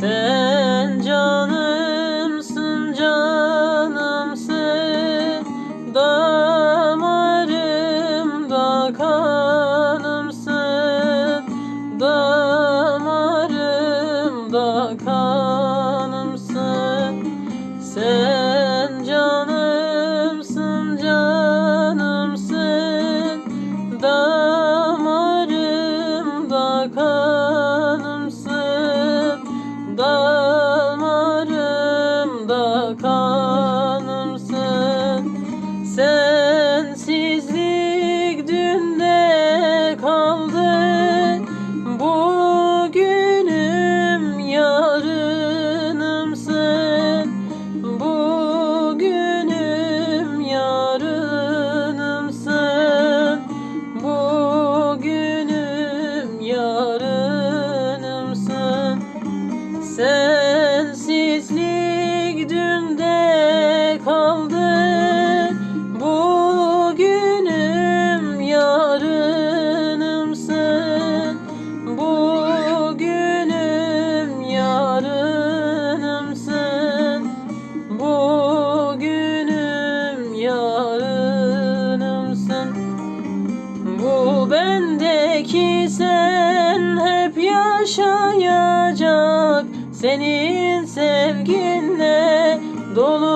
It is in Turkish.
Sen canımsın canımsın. Damarımda kanımsın. Damarımda kanımsın. Sen come. Bugünüm yarınım yarınımsın Bugünüm yarınım yarınımsın Bugünüm yarınım yarınımsın Bu bendeki sen hep yaşayacak. Senin sevginle dolu